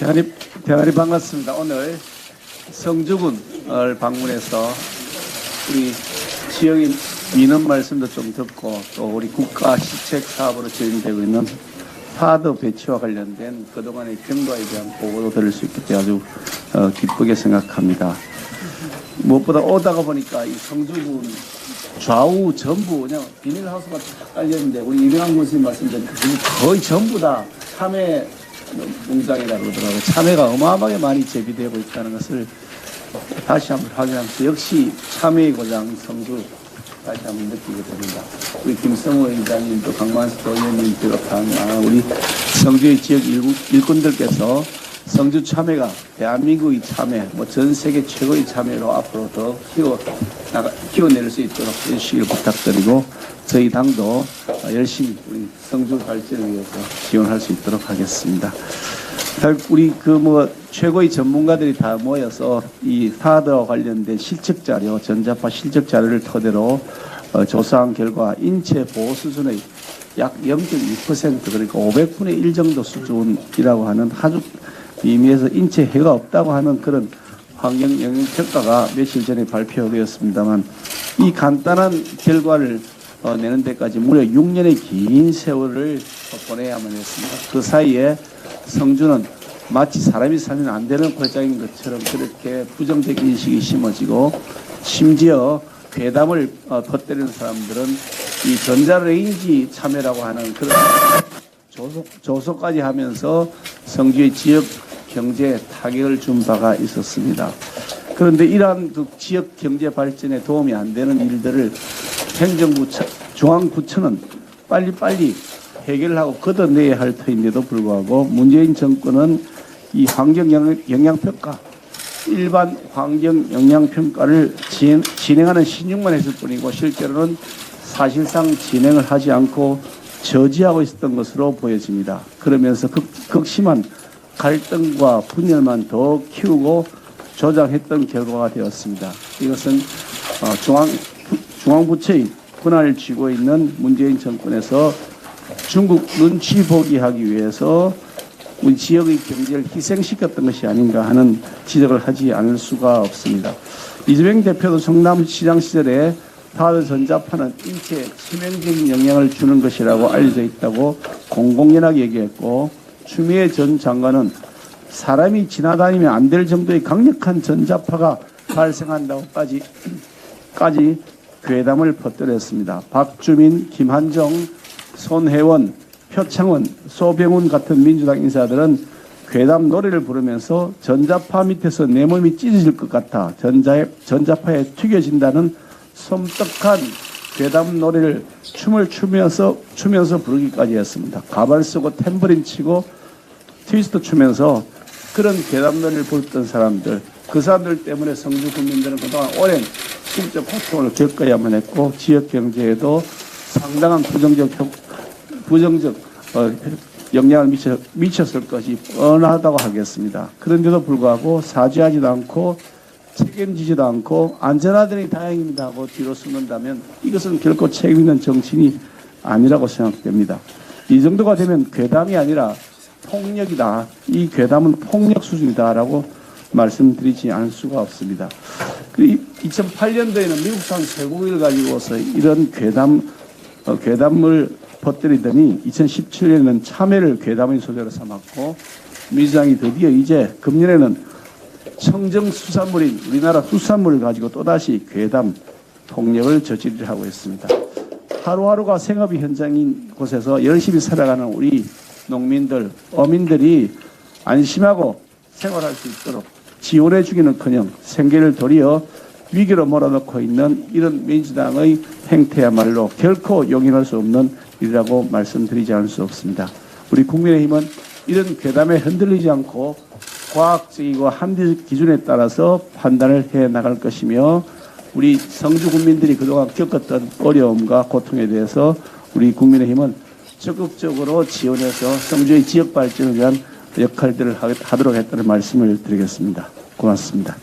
대단히, 대단히 반갑습니다. 오늘 성주군을 방문해서 우리 지역의 민원 말씀도 좀 듣고 또 우리 국가 시책 사업으로 진행되고 있는 파드 배치와 관련된 그동안의 경과에 대한 보고도 들을 수 있기 때문에 아주 어, 기쁘게 생각합니다. 무엇보다 오다가 보니까 이 성주군 좌우 전부 그냥 비닐하우스가 다 깔려있는데 우리 이병환 교수님 말씀대로 거의 전부 다 참외 농장이라 그러더라고요. 참외가 어마어마하게 많이 재배되고 있다는 것을 다시 한번 확인하면서 역시 참외의 고장 성주 다시 한번 느끼게 됩니다. 우리 김성호 의장님도 강만수 의원님 비롯한 아, 우리 성주의 지역 일꾼들께서 성주 참외가 대한민국의 참외, 뭐 전 세계 최고의 참외로 앞으로 더 키워 나가, 키워낼 수 있도록 해주시길 부탁드리고 저희 당도 어, 열심히 우리 성주 발전을 위해서 지원할 수 있도록 하겠습니다. 다- 우리 그 뭐 최고의 전문가들이 다 모여서 이 사드와 관련된 실적 자료, 전자파 실적 자료를 토대로 어, 조사한 결과 인체 보호 수준의 약 0.2% 그러니까 500분의 1 정도 수준이라고 하는 아주 미미해서 인체 해가 없다고 하는 그런 환경 영향 평가가 며칠 전에 발표되었습니다만 이 간단한 결과를 어, 내는 데까지 무려 6년의 긴 세월을 보내야만 했습니다. 그 사이에 성주는 마치 사람이 살면 안 되는 고장인 것처럼 그렇게 부정적 인식이 심어지고 심지어 괴담을 어, 퍼뜨리는 사람들은 이 전자레인지 참여라고 하는 그런 조소, 조소까지 하면서 성주의 지역 경제에 타격을 준 바가 있었습니다. 그런데 이러한 그 지역 경제 발전에 도움이 안 되는 일들을 행정부, 차- 중앙구청은 빨리빨리 해결하고 걷어내야 할 터인데도 불구하고 문재인 정권은 이 환경 영향- 영향평가, 일반 환경 영향평가를 진- 진행하는 신용만 했을 뿐이고 실제로는 사실상 진행을 하지 않고 저지하고 있었던 것으로 보여집니다. 그러면서 극, 극심한 갈등과 분열만 더 키우고 조장했던 결과가 되었습니다. 이것은 어, 중앙, 중앙부처의 권한을 쥐고 있는 문재인 정권에서 중국 눈치 보기 하기 위해서 우리 지역의 경제를 희생시켰던 것이 아닌가 하는 지적을 하지 않을 수가 없습니다. 이재명 대표도 성남시장 시절에 타드 전자파는 인체에 치명적인 영향을 주는 것이라고 알려져 있다고 공공연하게 얘기했고 추미애 전 장관은 사람이 지나다니면 안 될 정도의 강력한 전자파가 발생한다고까지 까지 괴담을 퍼뜨렸습니다. 박주민, 김한정, 손혜원, 표창원, 소병훈 같은 민주당 인사들은 괴담 노래를 부르면서 전자파 밑에서 내 몸이 찢어질 것 같아 전자에, 전자파에 튀겨진다는 섬뜩한 괴담 노래를 춤을 추면서 추면서 부르기까지 했습니다. 가발 쓰고 탬버린 치고 트위스트 추면서 그런 괴담 노래를 부르던 사람들 그 사람들 때문에 성주 국민들은 그동안 오랜 심적 고통을 겪어야만 했고 지역 경제에도 상당한 부정적 효, 부정적 어, 영향을 미쳐, 미쳤을 것이 뻔하다고 하겠습니다. 그런데도 불구하고 사죄하지도 않고 책임지지도 않고 안전하더니 다행입니다 하고 뒤로 숨는다면 이것은 결코 책임 있는 정치인이 아니라고 생각됩니다. 이 정도가 되면 괴담이 아니라 폭력이다. 이 괴담은 폭력 수준이다라고 말씀드리지 않을 수가 없습니다. 2008년도에는 미국산 쇠고기를 가지고서 이런 괴담 어, 괴담을 퍼뜨리더니 2017년에는 참외를 괴담의 소재로 삼았고 민주당이 드디어 이제 금년에는 청정 수산물인 우리나라 수산물을 가지고 또다시 괴담 폭력을 저지를 하고 있습니다. 하루하루가 생업이 현장인 곳에서 열심히 살아가는 우리 농민들, 어민들이 안심하고 생활할 수 있도록 지원해 주기는커녕 생계를 도리어 위기로 몰아넣고 있는 이런 민주당의 행태야말로 결코 용인할 수 없는 일이라고 말씀드리지 않을 수 없습니다. 우리 국민의힘은 이런 괴담에 흔들리지 않고 과학적이고 합리적 기준에 따라서 판단을 해 나갈 것이며 우리 성주 국민들이 그동안 겪었던 어려움과 고통에 대해서 우리 국민의힘은 적극적으로 지원해서 성주의 지역 발전을 위한 역할들을 하- 하도록 했다는 말씀을 드리겠습니다. 고맙습니다.